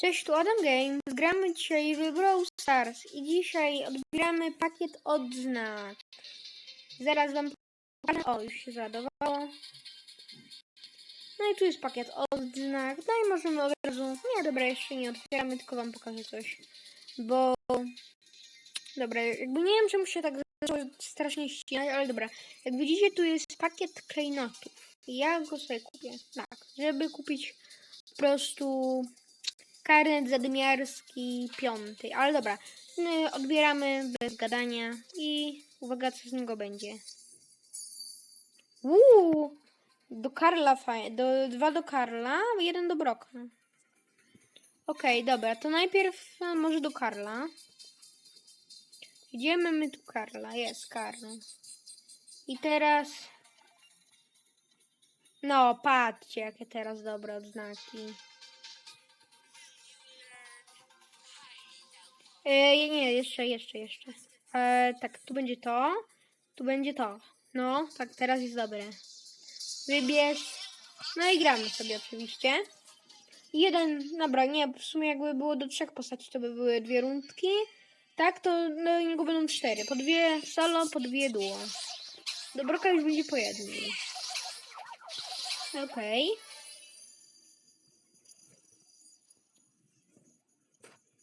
Cześć, tu Adam Games. Gramy dzisiaj w Brawl Stars i dzisiaj odbieramy pakiet odznak. Zaraz wam pokażę. O, już się załadowało. No i tu jest pakiet odznak. No i możemy od razu... Nie, dobra, jeszcze nie otwieramy, tylko wam pokażę coś. Bo... Dobra, jakby nie wiem czemu się tak zaczęło strasznie ścinać, ale dobra. Jak widzicie, tu jest pakiet klejnotów. Ja go sobie kupię. Tak, żeby kupić po prostu karnet zadymiarski piąty. Ale dobra, my odbieramy bez gadania i uwaga, co z niego będzie. Uuu, do Karla fajnie, do, dwa do Karla, jeden do Broka. Okej, dobra, to najpierw e, może do Karla. Gdzie mamy tu Karla? Jest Karl. I teraz... No, patrzcie, jakie teraz dobre odznaki. E, nie, jeszcze, jeszcze, jeszcze. E, tak, tu będzie to. Tu będzie to. No, tak, teraz jest dobre. Wybierz. No i gramy sobie oczywiście. Jeden, dobra, nie, w sumie jakby było do trzech postaci, to by były dwie rundki. Tak, to niego będą cztery. Po dwie solo, po dwie duo. Do Broka już będzie po jednej. Okej.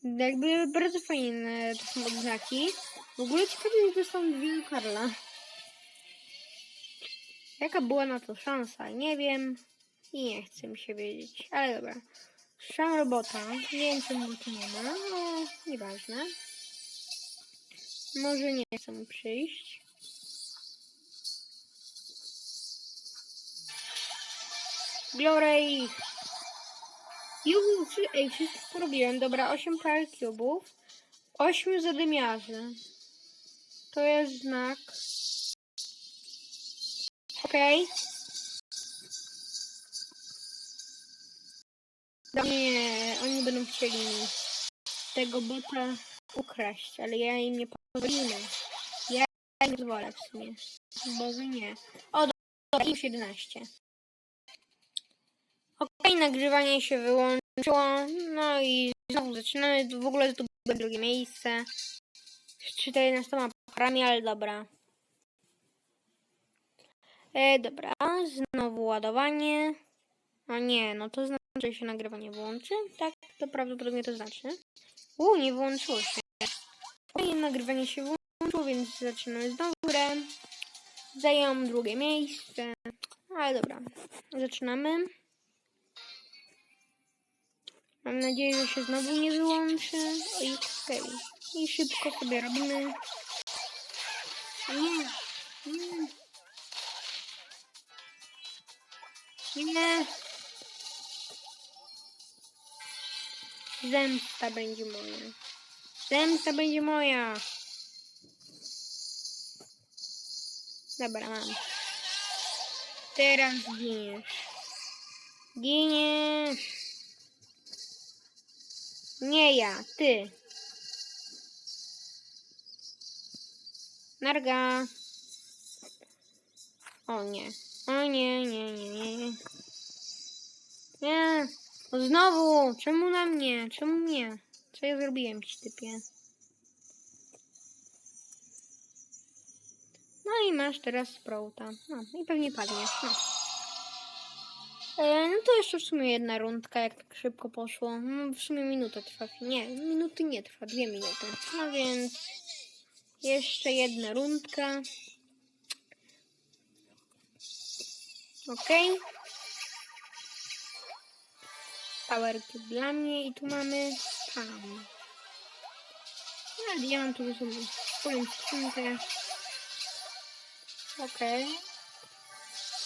Jakby bardzo fajne to są odznaki. W ogóle ciekawe, że to są dwie Karla. Jaka była na to szansa? Nie wiem. I nie chcę mi się wiedzieć. Ale dobra. Szam robota. Nie wiem, czemu tu nie ma. No, nieważne. Może nie chcę mu przyjść. Ich. Juhu, ej, wszystko robiłem. Dobra, 8 par cubów. 8 zadymiarzy. To jest znak. Okej. Okay. Nie, oni będą chcieli tego bota ukraść, ale ja im nie pozwolę. Ja im nie pozwolę w sumie. Bo nie. O, dobra, już 11. Okej, nagrywanie się wyłączyło. No i znowu zaczynamy. W ogóle tu było drugie miejsce. Z 14 parami, ale dobra. E, dobra, znowu ładowanie. O nie, no to znaczy, że się nagrywanie włączy. Tak, to prawdopodobnie to znaczy. U, nie włączyło się. Okej, nagrywanie się włączyło, więc zaczynamy znowu grę. Zajęłam drugie miejsce. Ale dobra, zaczynamy. Mam nadzieję, że się znowu nie wyłączy. Oj, okej. I szybko sobie robimy. Nie, nie. Nie. Zemsta będzie moja. Zemsta będzie moja. Dobra, mam. Teraz giniesz. Giniesz. Nie ja, ty. Narga. O nie. O nie, nie, nie, nie. nie. Nie. No znowu. Czemu na mnie? Czemu mnie? Co ja zrobiłem ci, typie? No i masz teraz sprouta. No i pewnie padniesz. No. E, no to jeszcze w sumie jedna rundka, jak tak szybko poszło. No, w sumie minuta trwa. Nie, minuty nie trwa, dwie minuty. No więc jeszcze jedna rundka. Okej. Power cube dla mnie i tu mamy tam. No, diament tu sobie swoją skrzynkę. Okej.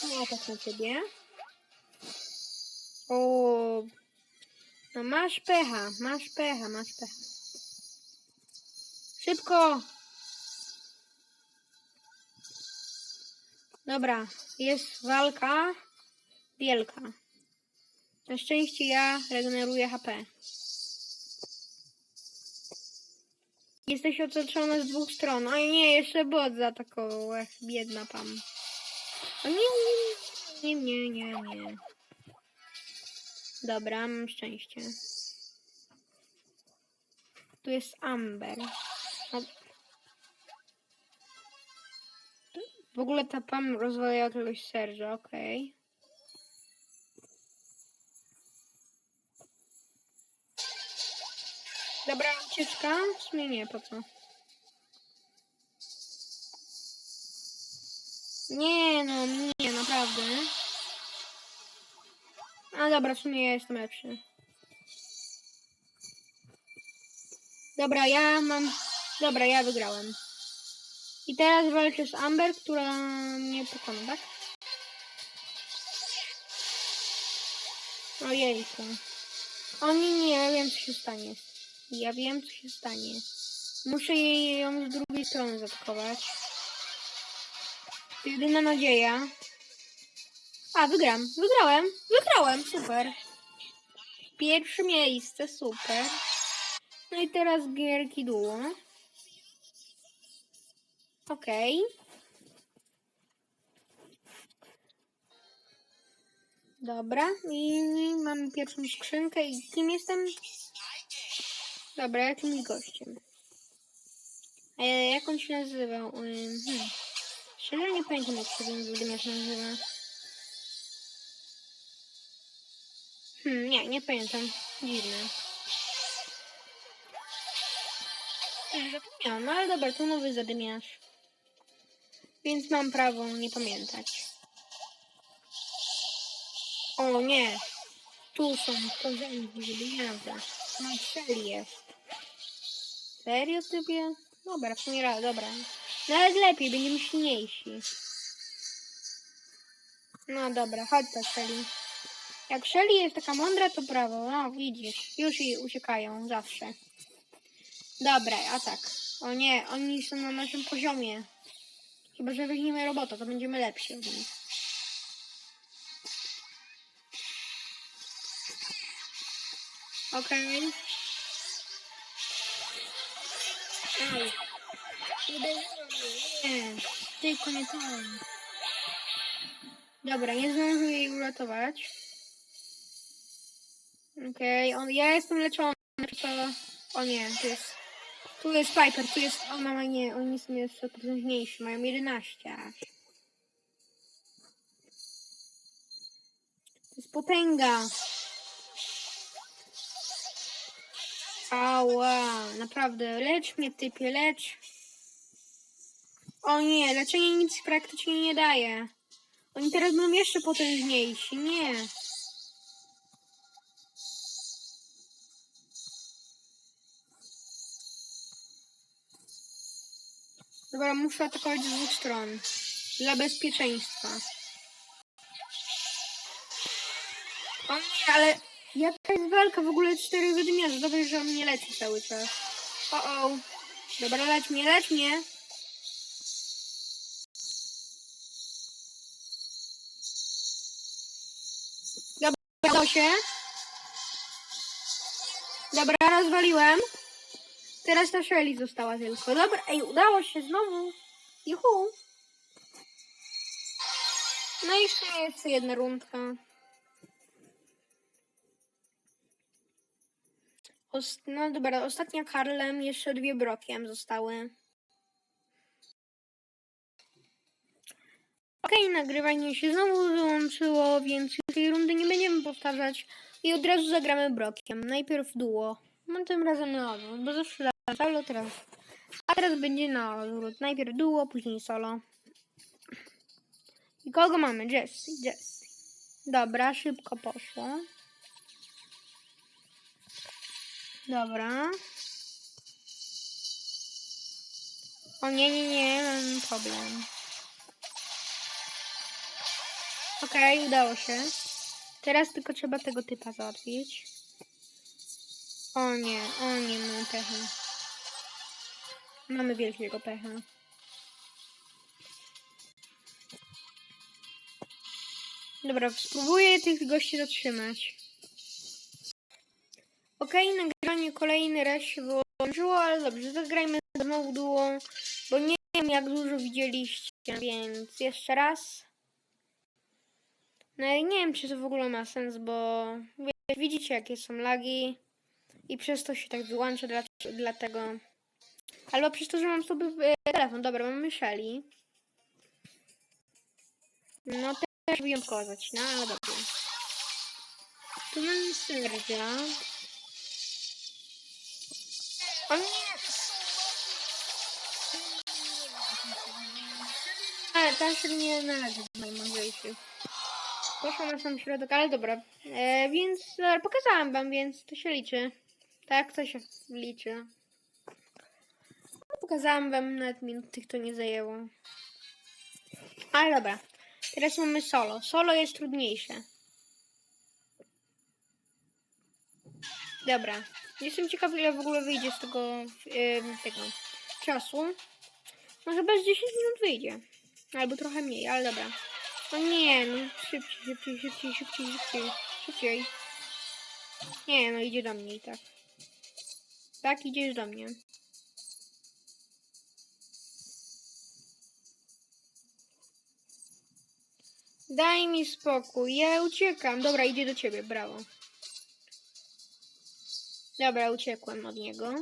No, tak na ciebie. O, no masz pecha, masz pecha, masz pecha. Szybko! Dobra, jest walka wielka. Na szczęście ja regeneruję HP. Jesteś otoczony z dwóch stron. O nie, jeszcze bot zaatakował. Ech, biedna Pam. O nie, nie, nie, nie, nie, nie. Dobra, mam szczęście. Tu jest Amber. W ogóle ta Pam rozwala jakiegoś Serża, okej. Dobra, ucieczka? W sumie nie, po co? Nie no, nie, naprawdę. Dobra, w sumie ja jestem lepszy. Dobra, ja mam... Dobra, ja wygrałem. I teraz walczę z Amber, która mnie pokona, tak? Ojejku. O nie, ja wiem co się stanie. Ja wiem co się stanie. Muszę jej ją z drugiej strony zaatakować. To jedyna nadzieja. A, wygram. Wygrałem. Wygrałem. Super. Pierwsze miejsce. Super. No i teraz gierki duo. Okej. Dobra. I mamy pierwszą skrzynkę. I kim jestem? Dobra, jakimś gościem. A jak on się nazywał? Hmm. Szczerze nie pamiętam jak się ten nazywa. Hmm, nie, nie pamiętam. Dziwne. Nie, zapomniałam, no ale dobra, to nowy zadymiarz. Więc mam prawo nie pamiętać. O nie! Tu są porządki zadymiarze. No Shelly jest. Serio typie? Dobra, w sumie raz, dobra. Nawet lepiej, będziemy silniejsi. No dobra, chodź ta Shelly. Jak Shelly jest taka mądra, to prawo. No, widzisz. Już i uciekają, zawsze. Dobra, a tak. O nie, oni są na naszym poziomie. Chyba, że weźmiemy robota, to będziemy lepsi od nich. Okej. Ej. Nie, tylko nie to. Dobra, nie zdążę jej uratować. Okej, on, ja jestem leczony, to... O nie, to jest... Tu jest Piper, tu jest ona, a nie, oni są jeszcze potężniejsi, mają 11 aż. To jest potęga. Ała, naprawdę, lecz mnie typie, lecz. O nie, leczenie nic praktycznie nie daje. Oni teraz będą jeszcze potężniejsi, nie. Dobra, muszę atakować z dwóch stron. Dla bezpieczeństwa. O nie, ale jaka jest walka? W ogóle cztery wydymiarze. Dobrze, że on mnie leci cały czas. O, o. Dobra, leć mnie, leć mnie. Dobra, udało się. Dobra, rozwaliłem. Teraz ta Shelly została tylko. Dobra, ej, udało się znowu. Juhu. No i jeszcze jedna rundka. Ost no dobra, ostatnia Karlem, jeszcze dwie Brokiem zostały. Okej, nagrywanie się znowu wyłączyło, więc tej rundy nie będziemy powtarzać i od razu zagramy Brokiem. Najpierw duo. No tym razem na odwrót, bo zawsze solo, teraz... A teraz będzie na odwrót. Najpierw duo, później solo. I kogo mamy? Jessie, Jessie. Dobra, szybko poszło. Dobra. O nie, nie, nie, mam problem. Okej, udało się. Teraz tylko trzeba tego typa załatwić. O nie, o nie, mamy pecha. Mamy wielkiego pecha. Dobra, spróbuję tych gości zatrzymać. Okej, nagranie kolejny raz się wyłączyło, ale dobrze, zagrajmy znowu duo, bo nie wiem jak dużo widzieliście, więc jeszcze raz. No i nie wiem, czy to w ogóle ma sens, bo widzicie jakie są lagi I przez to się tak wyłącza, dla, dlatego... Albo przez to, że mam sobie e, telefon. Dobra, mamy Shelly. No też wyjątkowo zacina, ale dobrze. Tu mamy Serdzia. O nie! Ale ta się nie należy do najmądrzejszych. Poszłam na sam środek, ale dobra. E, więc e, pokazałam wam, więc to się liczy. Tak, to się liczy. No, pokazałam wam, nawet minut tych to nie zajęło. Ale dobra. Teraz mamy solo. Solo jest trudniejsze. Dobra. Jestem ciekawy, ile w ogóle wyjdzie z tego, em, tego czasu. Może bez 10 minut wyjdzie. Albo trochę mniej, ale dobra. O nie, no szybciej, szybciej, szybciej, szybciej, szybciej, szybciej. Nie, no idzie do mnie i tak. Tak, idziesz do mnie. Daj mi spokój, ja uciekam. Dobra, idzie do ciebie, brawo. Dobra, uciekłem od niego.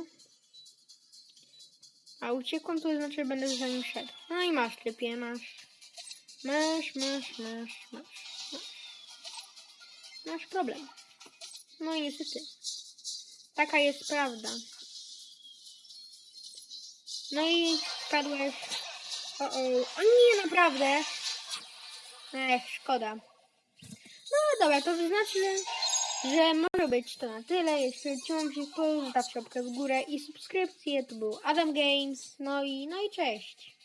A uciekłem to znaczy, że będę za nim szedł. No i masz, typie, masz. Masz, masz, masz, masz, masz. Masz problem. No i niestety. Taka jest prawda. No i padłeś. O, o, o nie, naprawdę. Ech, szkoda. No dobra, to znaczy, że może być to na tyle. Jeśli chciałam się, to zostawcie łapkę w górę i subskrypcję. To był Adam Games. No i, no i cześć.